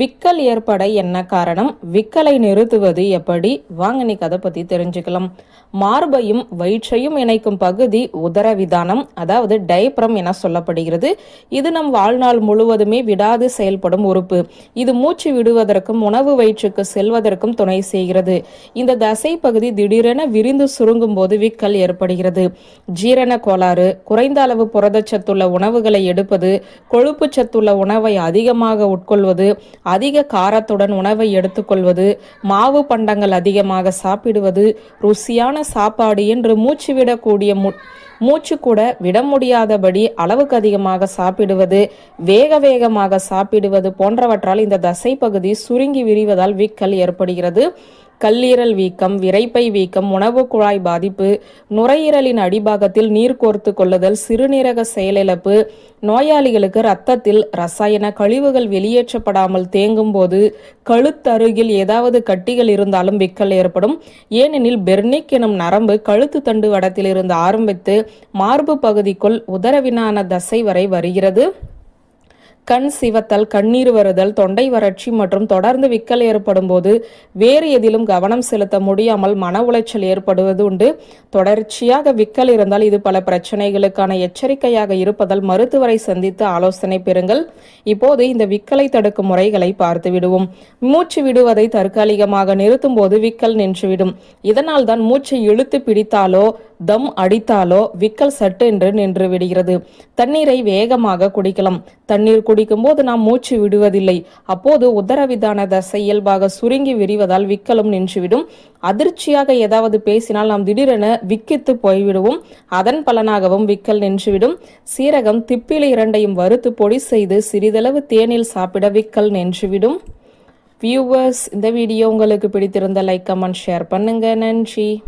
விக்கல் ஏற்பட என்ன காரணம்? விக்கலை நிறுத்துவது எப்படி? வாங்க இன்னைக்கு அதை பற்றி தெரிஞ்சுக்கலாம். மார்பையும் வயிற்றையும் இணைக்கும் பகுதி உதரவிதானம் அதாவது டைப்ரம் என சொல்லப்படுகிறது. இது நம் வாழ்நாள் முழுவதுமே விடாது செயல்படும் உறுப்பு. இது மூச்சு விடுவதற்கும் உணவு வயிற்றுக்கு செல்வதற்கும் துணை செய்கிறது. இந்த தசை பகுதி திடீரென விரிந்து சுருங்கும் போது விக்கல் ஏற்படுகிறது. ஜீரண கோளாறு குறைந்த அளவு புரதச்சத்துள்ள உணவுகளை எடுப்பது கொழுப்பு சத்துள்ள உணவை அதிகமாக உட்கொள்வது அதிக காரத்துடன் உணவை எடுத்துக்கொள்வது மாவு பண்டங்கள் அதிகமாக சாப்பிடுவது ருசியான சாப்பாடு என்று மூச்சு விடக்கூடிய மு மூச்சு கூட விட முடியாதபடி அளவுக்கு அதிகமாக சாப்பிடுவது வேக வேகமாக சாப்பிடுவது போன்றவற்றால் இந்த தசை பகுதி சுருங்கி விரிவதால் விக்கல் ஏற்படுகிறது. கல்லீரல் வீக்கம் விரைப்பை வீக்கம் உணவு குழாய் பாதிப்பு நுரையீரலின் அடிபாகத்தில் நீர் கோர்த்து கொள்ளுதல் சிறுநீரக செயலிழப்பு நோயாளிகளுக்கு இரத்தத்தில் ரசாயன கழிவுகள் வெளியேற்றப்படாமல் தேங்கும் போது கழுத்தருகில் ஏதாவது கட்டிகள் இருந்தாலும் விக்கல் ஏற்படும். ஏனெனில் பெர்னிக் எனும் நரம்பு கழுத்து தண்டு வடத்திலிருந்து ஆரம்பித்து மார்பு பகுதிக்குள் உதரவினான தசை வரை வருகிறது. கண் சிவத்தல் கண்ணீர் வருதல் தொண்டை வறட்சி மற்றும் தொடர்ந்து விக்கல் ஏற்படும் போது வேறு எதிலும் கவனம் செலுத்த முடியாமல் மன உளைச்சல் ஏற்படுவது உண்டு. தொடர்ச்சியாக விக்கல் இருந்தால் இது பல பிரச்சனைகளுக்கான எச்சரிக்கையாக இருப்பதால் மருத்துவரை சந்தித்து ஆலோசனை பெறுங்கள். இப்போது இந்த விக்கலை தடுக்கும் முறைகளை பார்த்து விடுவோம். மூச்சு விடுவதை தற்காலிகமாக நிறுத்தும் போது விக்கல் நின்றுவிடும். இதனால் தான் மூச்சை இழுத்து பிடித்தாலோ தம் அடித்தாலோ விக்கல் சட்டு என்று நின்று விடுகிறது. தண்ணீரை வேகமாக குடிக்கலாம். தண்ணீர் குடிக்கும்போது நாம் மூச்சு விடுவதில்லை. அப்போது உதரவிதான தசை இயல்பாக சுருங்கி விரிவதால் விக்கலும் நின்றுவிடும். அதிர்ச்சியாக ஏதாவது பேசினால் நாம் திடீரென விக்கித்து போய்விடுவோம். அதன் பலனாகவும் விக்கல் நின்றுவிடும். சீரகம் திப்பிலை இரண்டையும் வறுத்து பொடி செய்து சிறிதளவு தேனில் சாப்பிட விக்கல் நின்றுவிடும். வியூவர்ஸ் இந்த வீடியோ உங்களுக்கு பிடித்திருந்த லைக் கமெண்ட் ஷேர் பண்ணுங்க. நன்றி.